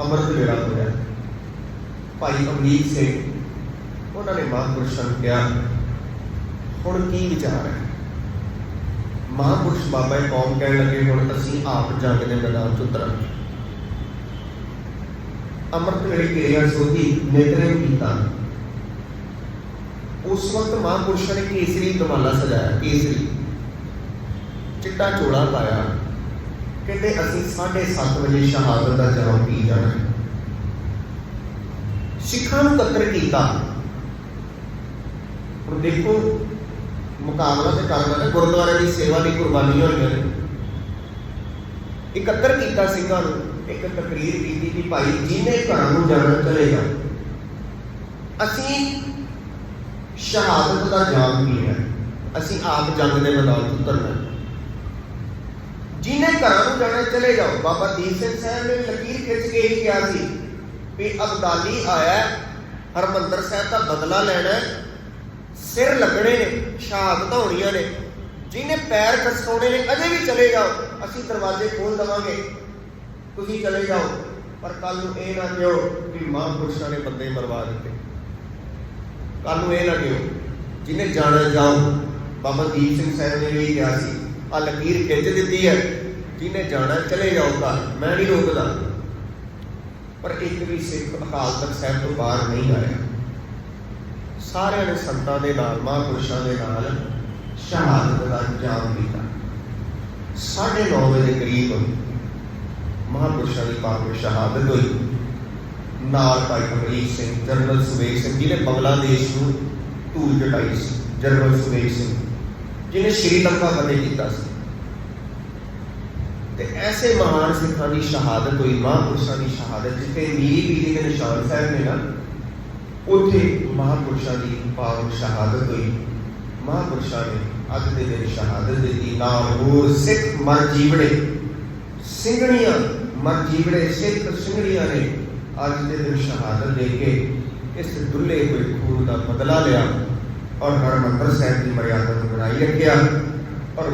ਅੰਮ੍ਰਿਤ ਵੇਲਾ ਹੋਇਆ। ਭਾਈ ਅਮਰੀਕ ਸਿੰਘ, ਉਹਨਾਂ ਨੇ ਮਹਾਂਪੁਰਸ਼ਾਂ ਨੂੰ ਕਿਹਾ, ਹੁਣ ਕੀ ਵਿਚਾਰ ਹੈ? ਮਹਾਂਪੁਰਸ਼ ਬਾਬਾ ਕੌਮ ਕਹਿਣ ਲੱਗੇ, ਹੁਣ ਅਸੀਂ ਆਪ ਜੰਗ ਦੇ ਮੈਦਾਨ 'ਚ ਉਤਰਾਂਗੇ। ਅੰਮ੍ਰਿਤ ਵੇਲੇ ਕਿਰਿਆ ਸੋਧੀ ਨੇਤਰਮ ਕੀਤਾ। ਉਸ ਵਕਤ ਮਹਾਂਪੁਰਸ਼ਾਂ ਨੇ ਕੇਸਰੀ ਦਮਾਲਾ ਸਜਾਇਆ, ਕੇਸਰੀ। ਚਿੱਟਾ ਚੋਲਾ ਪਾਇਆ। ਕਹਿੰਦੇ ਅਸੀਂ 7:30 ਵਜੇ ਸ਼ਹਾਦਤ ਦਾ ਜਨਮ ਪੀ ਜਾਣਾ? ਸਿੱਖਾਂ ਨੂੰ ਕਤਰ ਕੀਤਾ। ਹੁਣ ਦੇਖੋ, ਮੁਕਾਬਲਾ ਤੇ ਕਰਨਾ ਹੈ ਗੁਰਦੁਆਰੇ ਦੀ ਸੇਵਾ ਲਈ ਕੁਰਬਾਨੀਆਂ ਹੋਈਆਂ ਨੇ। ਇਕੱਤਰ ਕੀਤਾ ਸਿੰਘਾਂ ਨੂੰ, ਇੱਕ ਤਕਰੀਰ ਕੀਤੀ ਕਿ ਭਾਈ ਜਿਹਨੇ ਘਰਾਂ ਨੂੰ ਜਾਣਾ ਚਲੇ ਜਾ। ਅਸੀਂ ਸ਼ਹਾਦਤ ਦਾ ਜਾਮ ਪੀਣਾ। ਹੈ। ਅਸੀਂ ਆਪ ਜੰਗ ਦੇ ਮੈਦਾਨ ਉਤਰਨਾ। ਜਿਹਨੇ ਘਰਾਂ ਨੂੰ ਜਾਣਾ ਚਲੇ ਜਾਓ। ਬਾਬਾ ਦੀਪ ਸਿੰਘ ਸਾਹਿਬ ਨੇ ਲਕੀਰ ਖਿੱਚ ਕੇ ਹੀ ਕਿਹਾ ਸੀ ਵੀ ਅਬਦਾਲੀ ਆਇਆ ਹੈ, ਹਰਮੰਦਰ ਸਾਹਿਬ ਦਾ ਬਦਲਾ ਲੈਣਾ ਸਿਰ ਲੱਗਣੇ ਨੇ ਸ਼ਹਾਦਤਾਂ ਹੋਣੀਆਂ ਨੇ। ਜਿਹਨੇ ਪੈਰ ਕਸਕਾਉਣੇ ਨੇ ਅਜੇ ਵੀ ਚਲੇ ਜਾਓ। ਅਸੀਂ ਦਰਵਾਜ਼ੇ ਖੋਲ ਦਵਾਂਗੇ। ਤੁਸੀਂ ਚਲੇ ਜਾਓ। ਪਰ ਕੱਲ ਨੂੰ ਇਹ ਨਾ ਕਿਹੋ ਕਿ ਮਹਾਂਪੁਰਸ਼ਾਂ ਨੇ ਬੰਦੇ ਮਰਵਾ ਦਿੱਤੇ। ਕੱਲ ਨੂੰ ਇਹ ਨਾ ਕਿਹੋ ਜਿਹਨੇ ਜਾਣਾ ਜਾਓ। ਬਾਬਾ ਦੀਪ ਸਿੰਘ ਸਾਹਿਬ ਨੇ ਵੀ ਕਿਹਾ ਸੀ। ਆ ਲਕੀਰ ਖਿੱਚ ਦਿੱਤੀ ਹੈ ਜਿਹਨੇ ਜਾਣਾ ਚਲੇ ਜਾਓ ਘਰ ਮੈਂ ਨਹੀਂ ਰੋਕਦਾ। ਪਰ ਇੱਕ ਵੀ ਸਿੱਖ ਅਕਾਲ ਤਖਤ ਸਾਹਿਬ ਤੋਂ ਬਾਹਰ ਨਹੀਂ ਆਇਆ ਸਾਰਿਆਂ ਨੇ ਸੰਤਾਂ ਦੇ ਨਾਲ, ਮਹਾਂਪੁਰਸ਼ਾਂ ਦੇ ਨਾਲ ਸ਼ਹਾਦਤ ਦਾ ਜਾਮ ਕੀਤਾ। 9:30 ਵਜੇ ਦੇ ਕਰੀਬ ਮਹਾਂਪੁਰਸ਼ਾਂ ਦੀ ਪਾਕ ਸ਼ਹਾਦਤ ਹੋਈ। ਨਾਲ ਭਾਈ ਅਮਰੀਕ ਸਿੰਘ, ਜਨਰਲ ਸੁਵੇਗ ਸਿੰਘ ਜੀ ਨੇ ਬੰਗਲਾਦੇਸ਼ ਨੂੰ ਧੂਲ ਚਟਾਈ ਸੀ, ਜਨਰਲ ਸੁਵੇਗ ਸਿੰਘ। ਜਿਹਨੇ ਸ਼੍ਰੀਲੰਕਾ ਫਤਿਹ ਕੀਤਾ ਸੀ। ਤੇ ਐਸੇ ਮਹਾਨ ਸਿੱਖਾਂ ਦੀ ਸ਼ਹਾਦਤ ਹੋਈ ਮਹਾਂਪੁਰਸ਼ਾਂ ਦੀ ਸ਼ਹਾਦਤ, ਜਿੱਥੇ ਮੀਰੀ ਪੀਰੀ ਦੇ ਨਿਸ਼ਾਨ ਸਾਹਿਬ ਨੇ ਨਾ, ਉੱਥੇ ਮਹਾਂਪੁਰਸ਼ਾਂ ਦੀ ਪਾਵਨ ਸ਼ਹਾਦਤ ਹੋਈ। ਮਹਾਂਪੁਰਸ਼ਾਂ ਨੇ ਅੱਜ ਦੇ ਦਿਨ ਸ਼ਹਾਦਤ ਦਿੱਤੀ ਨਾਲ ਹੋਰ ਸਿੱਖ ਮਰ ਜੀਵੜੇ। ਸਿੰਘਣੀਆਂ ਮਰ ਜੀਵੜੇ, ਸਿੱਖ ਸਿੰਘਣੀਆਂ ਨੇ ਅੱਜ ਦੇ ਦਿਨ ਸ਼ਹਾਦਤ ਦੇ ਕੇ ਇਸ ਦੁੱਲੇ ਹੋਏ ਖੂਨ ਦਾ ਬਦਲਾ ਲਿਆ। ਔਰ ਹਰਮੰਦਰ ਸਾਹਿਬ ਦੀ ਮਰਿਆਦਾ ਨੂੰ ਬਣਾਈ ਰੱਖਿਆ ਔਰ